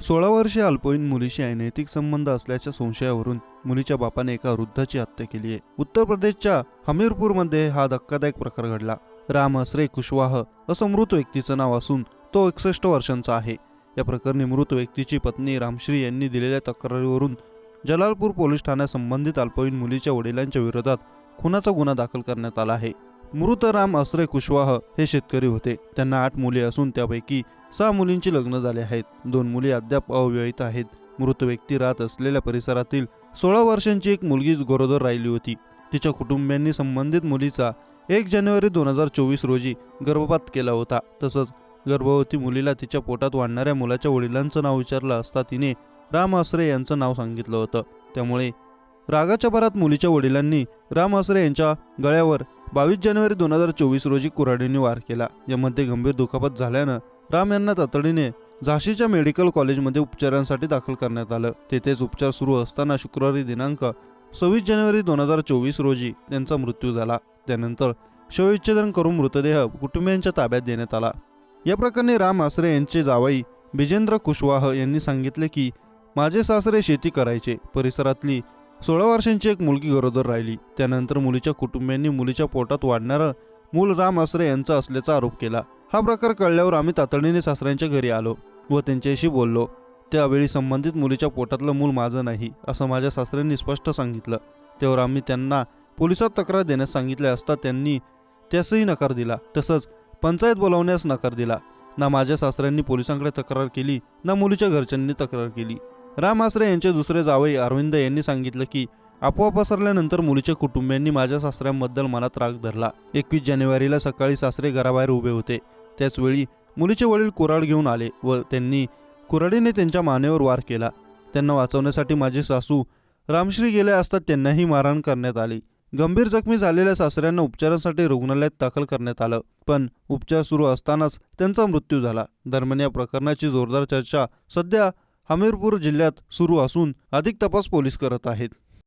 सोळा वर्षीय अल्पवयीन मुलीशी अनैतिक संबंध असल्याच्या संशयावरून मुलीच्या बापाने एका वृद्धाची हत्या केली आहे. उत्तर प्रदेशच्या हमीरपूरमध्ये हा धक्कादायक प्रकार घडला. राम असरे कुशवाह असं मृत व्यक्तीचं नाव असून तो एकसष्ट वर्षांचा आहे. या प्रकरणी मृत व्यक्तीची पत्नी रामश्री यांनी दिलेल्या तक्रारीवरून जलालपूर पोलीस ठाण्यात संबंधित अल्पवयीन मुलीच्या वडिलांच्या विरोधात खुनाचा गुन्हा दाखल करण्यात आला आहे. मृत राम असरे कुशवाह हे शेतकरी होते. त्यांना आठ मुले असून त्यापैकी सहा मुलींची लग्न झाले आहेत. दोन मुली अद्याप अविवाहित आहेत. मृत व्यक्ती राहत असलेल्या परिसरातील सोळा वर्षांची एक मुलगी गरोदर राहिली होती. तिच्या कुटुंबियांनी संबंधित मुलीचा एक जानेवारी दोन हजार चोवीस रोजी गर्भपात केला होता. तसंच गर्भवती मुलीला तिच्या पोटात वाढणाऱ्या मुलाच्या वडिलांचं नाव विचारलं असता तिने राम आसरे यांचं नाव सांगितलं होतं. त्यामुळे रागाच्या भरात मुलीच्या वडिलांनी राम आसरे यांच्या गळ्यावर बावीस जानेवारी दोन हजार चोवीस रोजी कुऱ्हाडीने वार केला. यामध्ये गंभीर दुखापत झाल्यानं राम यांना तातडीने झाशीच्या मेडिकल कॉलेजमध्ये उपचारांसाठी दाखल करण्यात आलं. तेथेच उपचार सुरू असताना शुक्रवारी दिनांक सव्वीस जानेवारी दोन हजार चोवीस रोजी त्यांचा मृत्यू झाला. त्यानंतर शवविच्छेदन करून मृतदेह कुटुंबियांच्या ताब्यात देण्यात आला. या प्रकरणी राम आसरे यांचे जावई बिजेंद्र कुशवाह यांनी सांगितले की माझे सासरे शेती करायचे. परिसरातली सोळा वर्षांची एक मुलगी गरोदर राहिली. त्यानंतर मुलीच्या कुटुंबियांनी मुलीच्या पोटात वाढणारं मूल राम आसरे यांचा असल्याचा आरोप केला. हा प्रकार कळल्यावर आम्ही तातडीने सासऱ्यांच्या घरी आलो व त्यांच्याशी बोललो. त्यावेळी संबंधित मुलीच्या पोटातलं मूल माझं नाही असं माझ्या सासऱ्यांनी स्पष्ट सांगितलं. त्यावर आम्ही त्यांना पोलिसात तक्रार देण्यास सांगितले असता त्यांनी त्यासही नकार दिला. तसंच पंचायत बोलावण्यास नकार दिला. ना माझ्या सासऱ्यांनी पोलिसांकडे तक्रार केली ना मुलीच्या घरच्यांनी तक्रार केली. राम आसरे यांचे दुसरे जावई अरविंद यांनी सांगितलं की अफवा पसरल्यानंतर मुलीच्या कुटुंबियांनी माझ्या सासऱ्यांबद्दल मनात राग धरला. एकवीस जानेवारीला सकाळी सासरे घराबाहेर उभे होते. त्याचवेळी मुलीचे वडील कुऱ्हाड घेऊन आले व त्यांनी कुऱ्हाडीने त्यांच्या मानेवर वार केला. त्यांना वाचवण्यासाठी माझे सासू रामश्री गेले असता त्यांनाही मारहाण करण्यात आली. गंभीर जखमी झालेल्या सासऱ्यांना उपचारांसाठी रुग्णालयात दाखल करण्यात आलं पण उपचार सुरू असतानाच त्यांचा मृत्यू झाला. दरम्यान या प्रकरणाची जोरदार चर्चा सध्या हमीरपूर जिल्ह्यात सुरू असून अधिक तपास पोलीस करत आहेत.